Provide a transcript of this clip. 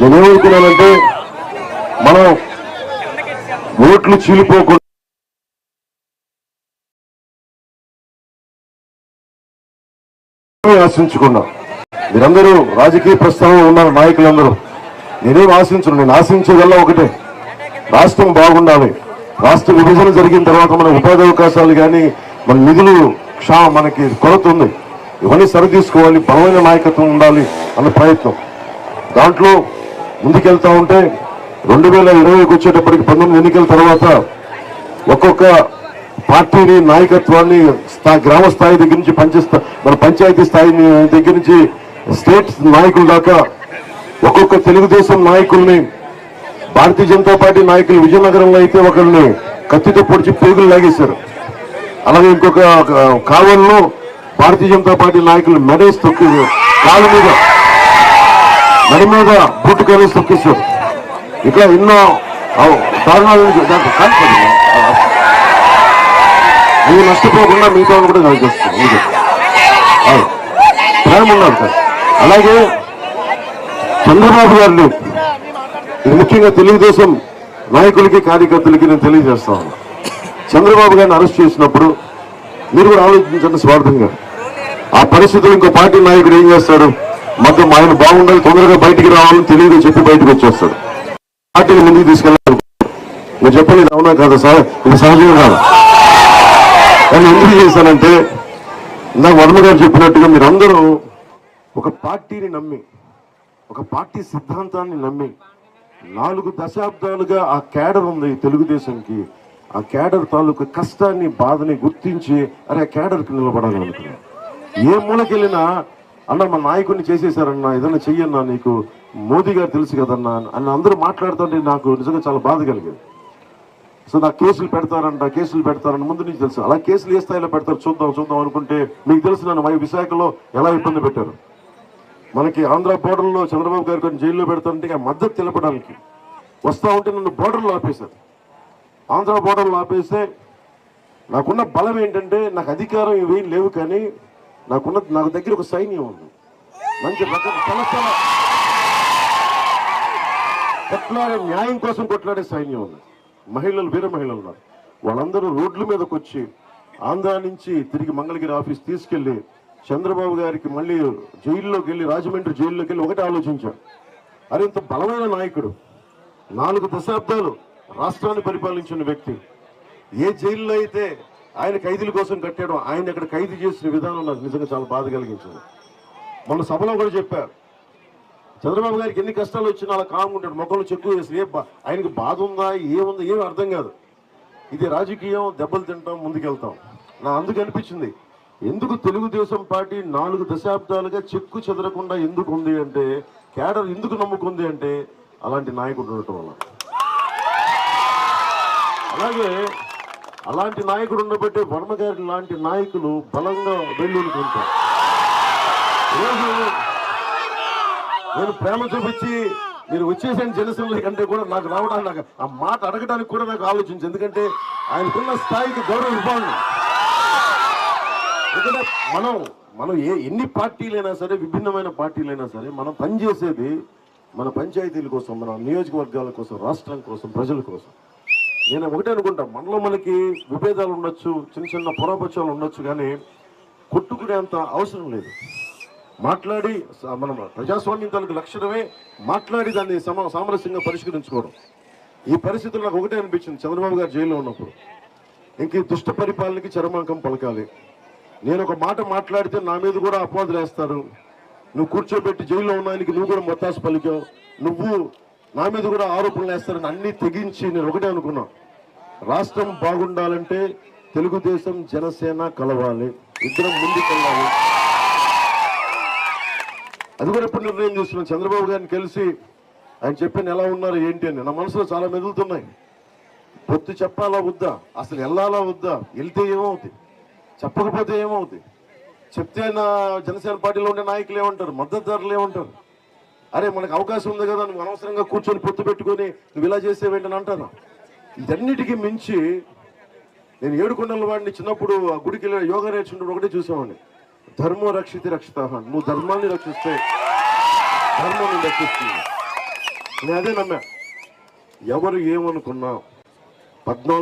నేనేమనుకున్నానంటే మనం ఓట్లు చీలిపోకుండా ఆశించకుండా మీరందరూ రాజకీయ ప్రస్థానంలో ఉన్న నాయకులందరూ నేనేం ఆశించను నేను ఆశించేదల్లా ఒకటే. రాష్ట్రం బాగుండాలి. రాష్ట్ర విభజన జరిగిన తర్వాత మన ఉపాధి అవకాశాలు కానీ మన నిధులు క్షా మనకి కొరత ఉంది. ఇవన్నీ సరిదీసుకోవాలి బలమైన నాయకత్వం ఉండాలి అన్న ప్రయత్నం. దాంట్లో ముందుకెళ్తా ఉంటే రెండు వేల ఇరవైకి వచ్చేటప్పటికి పంతొమ్మిది ఎన్నికల తర్వాత ఒక్కొక్క పార్టీని నాయకత్వాన్ని గ్రామ స్థాయి దగ్గర నుంచి పంచ మన పంచాయతీ స్థాయి దగ్గర నుంచి స్టేట్ నాయకుల దాకా ఒక్కొక్క తెలుగుదేశం నాయకుల్ని భారతీయ జనతా పార్టీ నాయకులు విజయనగరంలో అయితే ఒకరిని కత్తితో పొడిచి పేగులు లాగేశారు. అలాగే ఇంకొక కావల్లో భారతీయ జనతా పార్టీ నాయకులు మెడేసి తొక్కి కాళ్ళ మీద మెడ మీద బూటు కలిసి ఇట్లా ఎన్నో ఆ, నుంచి దాంట్లో కాల్పడి నష్టపోకుండా మిగతా కూడా నాకు ప్రేమ ఉన్నారు సార్. అలాగే చంద్రబాబు గారిని ముఖ్యంగా తెలుగుదేశం నాయకులకి కార్యకర్తలకి నేను తెలియజేస్తా ఉన్నా. చంద్రబాబు గారిని అరెస్ట్ చేసినప్పుడు మీరు కూడా ఆలోచించండి స్వార్థంగా. ఆ పరిస్థితులు ఇంకో పార్టీ నాయకుడు ఏం చేస్తాడు? మొత్తం ఆయన బాగుండాలి తొందరగా బయటికి రావాలని తెలియదు చెప్పి బయటకు వచ్చేస్తాడు. పార్టీని ముందుకు తీసుకెళ్ళాలి. నేను చెప్పండి ఇది అవునా కాదా సార్? ఇది సహజం కాదు. కానీ ఎందుకు చేశానంటే ఇందాక వర్మ గారు చెప్పినట్టుగా మీరందరూ ఒక పార్టీని నమ్మి ఒక పార్టీ సిద్ధాంతాన్ని నమ్మి నాలుగు దశాబ్దాలుగా ఆ కేడర్ ఉంది తెలుగుదేశంకి. ఆ కేడర్ తాలూకు కష్టాన్ని బాధని గుర్తించి అరే ఆ కేడర్కి నిలబడాలి అనుకున్నాను ఏ మూలకెళ్ళినా అన్న మా నాయకుడిని చేసేసారన్నా ఏదైనా చెయ్యన్నా నీకు మోదీ గారు తెలుసు కదన్నా అని అందరూ మాట్లాడుతుంటే నాకు నిజంగా చాలా బాధ కలిగేది. సో నాకు కేసులు పెడతారంట కేసులు పెడతారని ముందు నుంచి తెలుసు. అలా కేసులు ఏ స్థాయిలో పెడతారు చూద్దాం చూద్దాం అనుకుంటే మీకు తెలుసు నన్ను వై విశాఖలో ఎలా ఇబ్బంది పెట్టారు. మనకి ఆంధ్ర బోర్డర్లో చంద్రబాబు గారు కొన్ని జైల్లో పెడతారంటే మద్దతు తెలపడానికి వస్తా ఉంటే నన్ను బోర్డర్లో ఆపేశారు. ఆంధ్ర బోర్డర్లో ఆపేస్తే నాకున్న బలం ఏంటంటే నాకు అధికారం ఇవేం లేవు కానీ నాకున్న నాకు దగ్గర ఒక సైన్యం ఉంది. మంచి కొట్లాడే న్యాయం కోసం కొట్లాడే సైన్యం ఉంది. మహిళలు వీర మహిళలు ఉన్నారు. వాళ్ళందరూ రోడ్ల మీదకి వచ్చి ఆంధ్ర నుంచి తిరిగి మంగళగిరి ఆఫీస్ తీసుకెళ్ళి చంద్రబాబు గారికి మళ్ళీ జైల్లోకి వెళ్ళి రాజమండ్రి జైల్లోకి వెళ్ళి ఒకటి ఆలోచించారు. అరే ఇంత బలమైన నాయకుడు. నాలుగు దశాబ్దాలు రాష్ట్రాన్ని పరిపాలించిన వ్యక్తి. ఏ జైల్లో అయితే ఆయన ఖైదీల కోసం కట్టేయడం ఆయన అక్కడ ఖైదీ చేసిన విధానం నాకు నిజంగా చాలా బాధ కలిగించింది. మొన్న సభలో కూడా చెప్పారు. చంద్రబాబు గారికి ఎన్ని కష్టాలు వచ్చినా అలా కాముకుంటాడు ఉంటాడు. మొక్కలు చెక్కు వేసి ఏ ఆయనకి బాధ ఉందా ఏముందా ఏమి అర్థం కాదు. ఇది రాజకీయం దెబ్బలు తింటాం ముందుకెళ్తాం. నా అందుకు అనిపించింది ఎందుకు తెలుగుదేశం పార్టీ నాలుగు దశాబ్దాలుగా చెక్కు చెదరకుండా ఎందుకు ఉంది అంటే కేడర్ ఎందుకు నమ్ముకుంది అంటే అలాంటి నాయకుడు ఉండటం వల్ల. అలాగే అలాంటి నాయకుడు ఉండబట్టే వర్మగారి లాంటి నాయకులు బలంగా వెళ్ళుకుంటారు నేను ప్రేమ చూపించి మీరు వచ్చేసాను జనసేన కంటే కూడా నాకు రావడానికి నాకు ఆ మాట అడగడానికి కూడా నాకు ఆలోచించి. ఎందుకంటే ఆయనకున్న స్థాయికి గౌరవం ఇవ్వాలి ఎందుకంటే మనం మనం ఏ ఎన్ని పార్టీలైనా సరే విభిన్నమైన పార్టీలైనా సరే మనం పనిచేసేది మన పంచాయతీల కోసం మన నియోజకవర్గాల కోసం రాష్ట్రం కోసం ప్రజల కోసం. నేను ఒకటే అనుకుంటా మనలో మనకి విభేదాలు ఉండొచ్చు చిన్న చిన్న పురాపక్షాలు ఉండొచ్చు కానీ కొట్టుకునేంత అవసరం లేదు. మాట్లాడి మనం ప్రజాస్వామ్యం తాలూకు లక్షణమే మాట్లాడి దాన్ని సమ సామరస్యంగా పరిష్కరించుకోవడం. ఈ పరిస్థితులు నాకు ఒకటే అనిపించింది చంద్రబాబు గారు జైల్లో ఉన్నప్పుడు. ఇంక దుష్ట పరిపాలనకి చరమాంకం పలకాలి. నేను ఒక మాట మాట్లాడితే నా మీద కూడా అపవాదులు వేస్తారు. నువ్వు కూర్చోబెట్టి జైల్లో ఉన్నానికి నువ్వు కూడా మొత్తాసు పలికావు. నువ్వు నా మీద కూడా ఆరోపణలు వేస్తారని అన్ని తెగించి నేను ఒకటే అనుకున్నా. రాష్ట్రం బాగుండాలంటే తెలుగుదేశం జనసేన కలవాలి. ఇద్దరం ముందుకెళ్ళాలి అది కూడా ఎప్పుడు నిర్ణయం తీసుకున్నాను చంద్రబాబు గారిని కలిసి ఆయన చెప్పిన ఎలా ఉన్నారు ఏంటి అని. నా మనసులో చాలా మెదులుతున్నాయి. పొత్తు చెప్పాలా వద్దా? అసలు వెళ్ళాలా వద్దా? వెళ్తే ఏమవుతుంది చెప్పకపోతే ఏమవుతుంది చెప్తే నా జనసేన పార్టీలో ఉండే నాయకులు ఏమంటారు? మద్దతుదారులు ఏమంటారు? అరే మనకు అవకాశం ఉంది కదా నువ్వు అనవసరంగా కూర్చొని పొత్తు పెట్టుకొని నువ్వు ఇలా చేసేవేంటని అంటాను. ఇదన్నిటికీ మించి నేను ఏడుకొండల వాడిని చిన్నప్పుడు ఆ గుడికి వెళ్ళి యోగా నేర్చుకుంటూ ఒకటే చూసేవాడిని. ధర్మ రక్షితి రక్షిత నువ్వు ధర్మాన్ని రక్షిస్తే ధర్మాన్ని రక్షిస్తుంది. నేను అదే నమ్మా. ఎవరు ఏమనుకున్నా పద్నాలుగు